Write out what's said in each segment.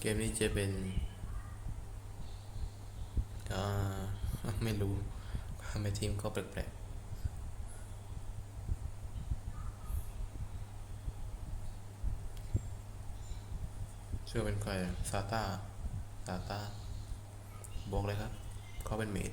เกมนี้จะเป็นอ่าไม่รู้ทำไมทีมก็แปลกๆชื่อเป็นใครซาตาซาตาบอกเลยครับเขาเป็นเมด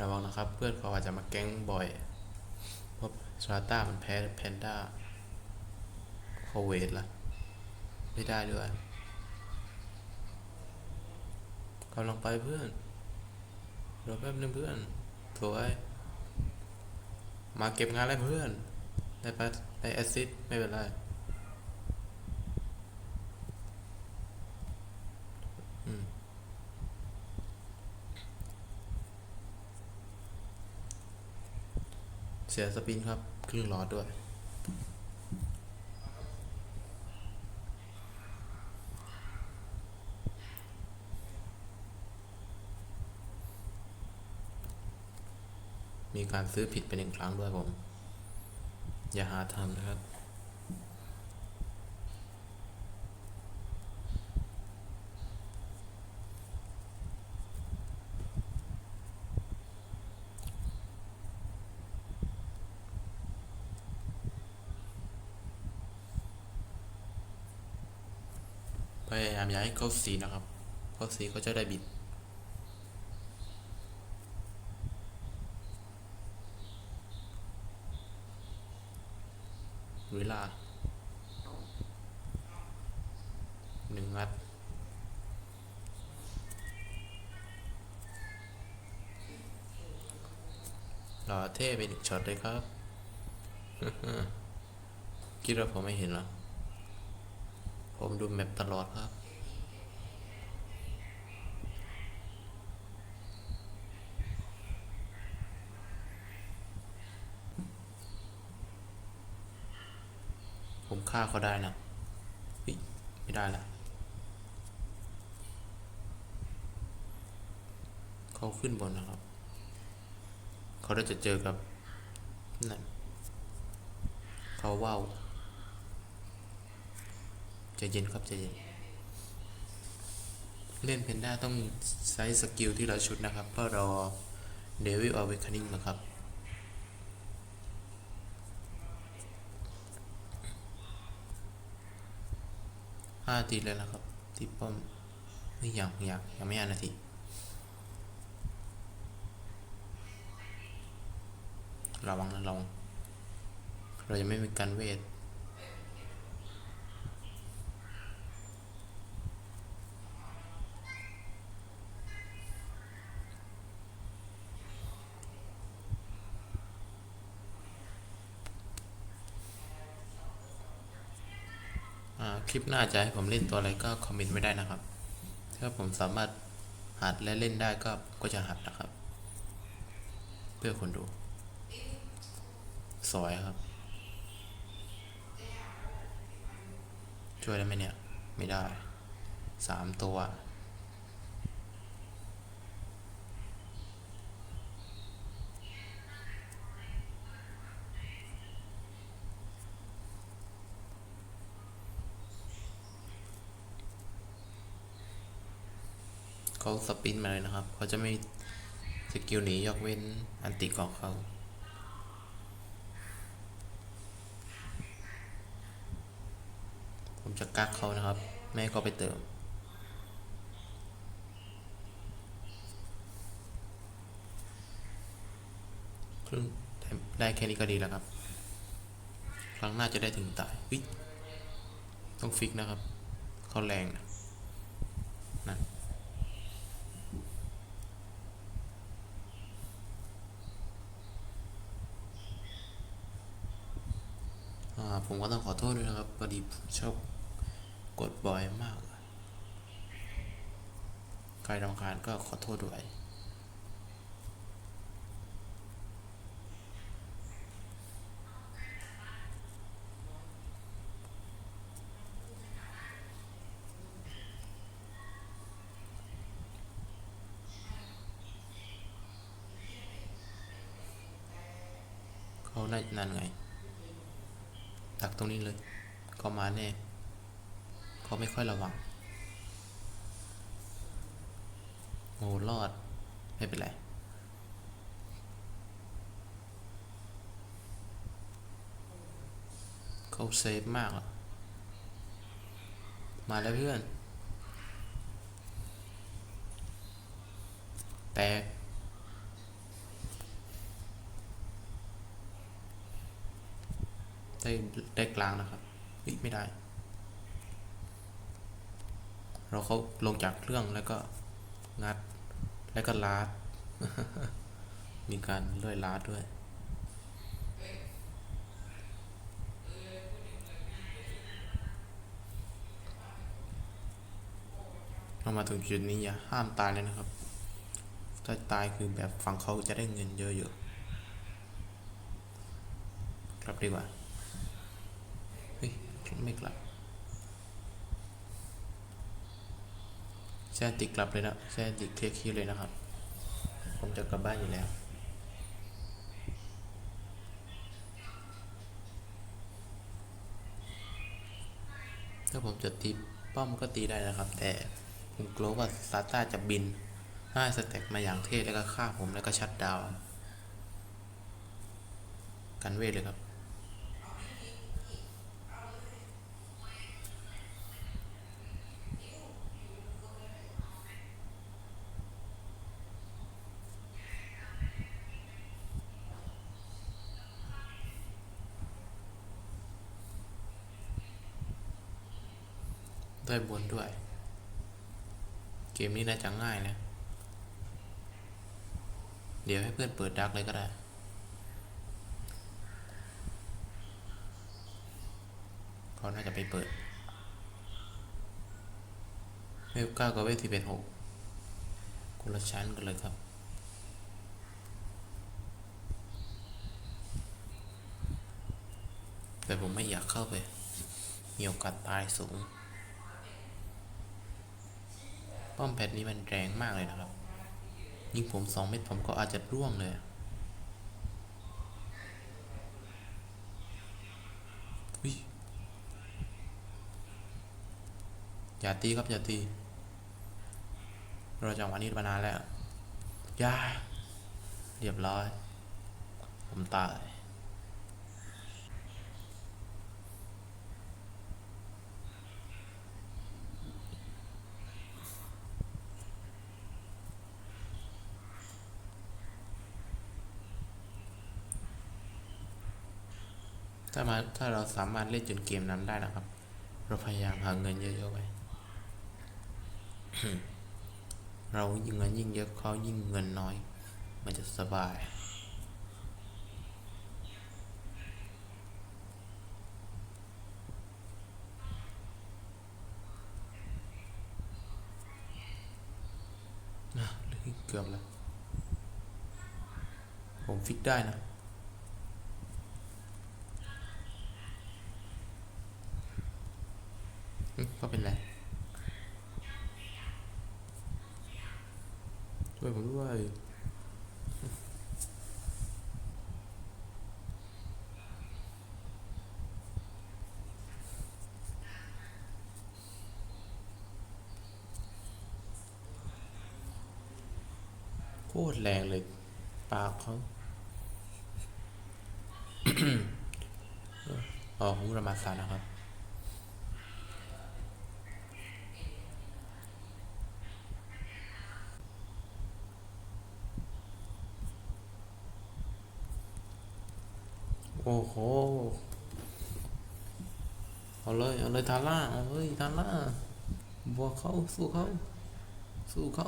ระวังนะครับ เพื่อนเขาอาจจะมาแก๊งบ่อยเพราะชาต้ามันแพ้แพนด้าโคเวตละไม่ได้ด้วยกำลังไปเพื่อนรอแป๊บนึงเพื่อนสวยมาเก็บงานแล้วเพื่อน ได้ปะได้แอสซิดไม่เป็นไร สียสปินครับ ครึ่งหลอดด้วย มีการซื้อผิดไปหนึ่งครั้งด้วยผม อย่าหาทำนะครับ พยายามย้ายเข้าสีนะครับ เข้าสีก็จะได้บิดเวลาหนึ่งนัดหล่อเท่ไปหนึ่งช็อตเลยครับ คิดว่าผมไม่เห็นหรอ ผมดูแมปตลอดครับ ผมฆ่าเขาได้นะเฮ้ยไม่ได้ละเขาขึ้นบนนะครับ เขาได้จะเจอกับนั่นเขาว่าว ใจเย็นครับใจเย็น เล่นเพนด้าต้องใช้สกิลที่เราชุดนะครับเพื่อรอเดวิลอเวค n นิ่งนะครับ ห้าทีแล้วนะครับที่ป้อมไม่อยังยังยังไม่ห้านาทีระวังนะระวังเรายังไม่มีการเวท คลิปหน้าจะให้ผมเล่นตัวอะไรก็คอมเมนต์ไว้ได้นะครับ ถ้าผมสามารถหัดและเล่นได้ก็ก็จะหัดนะครับ เพื่อคนดู สวยครับ ช่วยได้ไหมเนี่ย ไม่ได้สามตัว เขาสปินมาเลยนะครับ เขาจะไม่สกิลหนียกเว้นอันติของเขาผมจะกักเขานะครับ ไม่ให้เขาไปเติม ครึ่งได้ได้แค่นี้ก็ดีแล้วครับ ครั้งหน้าจะได้ถึงตายวิต้องฟิกนะครับ เขาแรงนะนั่น ผมก็ต้องขอโทษด้วยนะครับพอดีผมชอบกดบ่อยมาก ใครรำคาญก็ขอโทษด้วยเขาได้นานไง ดักตรงนี้เลยเขามาแน่เขาไม่ค่อยระวัง โอ้รอด ไม่เป็นไรเขาเซฟมากอะมาแล้วเพื่อน แตก ได้ได้กลางนะครับเฮ้ยไม่ได้ เราเขาลงจากเครื่องแล้วก็งัดแล้วก็ลาด มีการเลื่อยลาดด้วยเรามาถึงจุดนี้อย่าห้ามตายเลยนะครับ ถ้าตายคือแบบฝั่งเขาจะได้เงินเยอะๆกลับดีกว่า ไม่กลับแซนติกลับเลยนะแซนติกเทคคีย์เลยนะครับ ผมจะกลับบ้านอยู่แล้วถ้าผมจะตีป้อมก็ตีได้นะครับ แต่ผมกลัวว่าซาต้าจะบินห้าสเต็กมาอย่างเท่แล้วก็ฆ่าผมแล้วก็ชัดดาวกันเวทเลยครับ ได้บนด้วย เกมนี้น่าจะง่ายนะ เดี๋ยวให้เพื่อนเปิดดักเลยก็ได้ เขาน่าจะไปเปิดเวฟเก้ากับเวฟสิบเอ็ดหกคนละชั้นกันเลยครับแต่ผมไม่อยากเข้าไป มีโอกาสตายสูง ป้อมแพทนี้มันแรงมากเลยนะครับ ยิงผมสองเม็ดผมก็อาจจะร่วงเลยอย่าตีครับอย่าตี เราจังหวะนี้มานานแล้วย่าเรียบร้อย ผมตาย มาถ้าเราสามารถเล่นจนเกมนั้นได้นะครับ เราพยายามหาเงินเยอะๆไปเรายิ่งเงินยิ่งเยอะเขายิ่งเงินน้อย มันจะสบายนเกือบแล้ว ผมฟิกได้นะ อืม ก็เป็นไร ช่วยผมด้วยโคตรแรงเลย ปากเขาอ๋อมุรามาซานะครับ อ้โห เอาเลย เอาเลยทาร่า เอาเลยทาร่าบวกเขาสู้เขาสู้เขา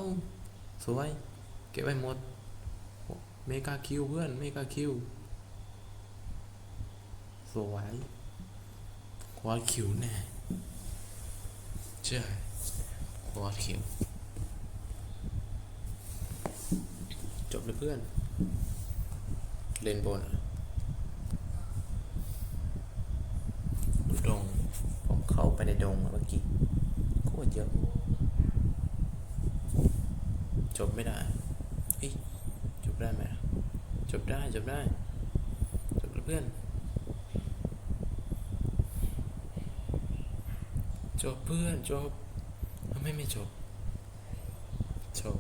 สวยเก็บไว้หมด เมกาคิวเพื่อน เมกาคิว สวยควาคิวแน่ใช่ควาคิว จบเลยเพื่อน เล่นบนอะดง ผมเข้า ไปในดงเมื่อกี้โคตรเยอะ จบไม่ได้เฮ้ยจบได้ไหมจบได้จบได้จบเพื่อน จบเพื่อนจบทำไมไม่จบจบ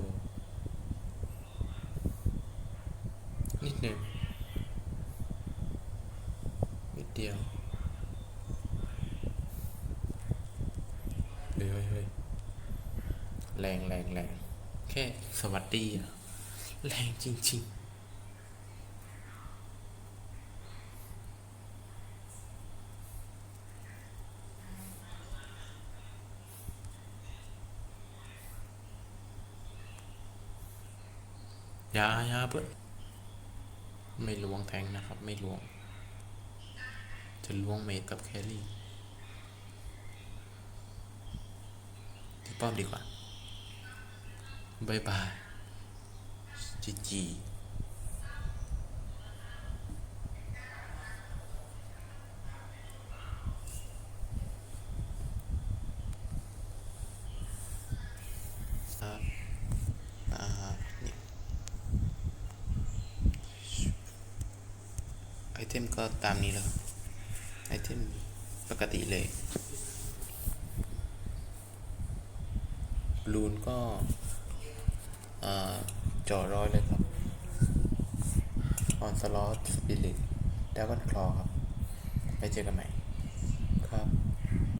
นิดหนึ่งนิดเดียวเฮ้ยเฮ้ยเฮ้ยแรงแรงแรงแค่ สวัสดีอะแรงจริง ๆยายาเพื่อนไม่ล้วงแทงนะครับ ไม่ล้วง จะล้วงเมดกับแครี่ที่ป้อมดีกว่า บายบายจีจีครับอ่านี่ไอเทมก็ตามนี้แล้วไอเทมปกติเลย บลูนก็ เจาจ่อร้อยเลยครับออนสล็อตสปิริตแล้วน์คลอครับ ไปเจอกันใหม่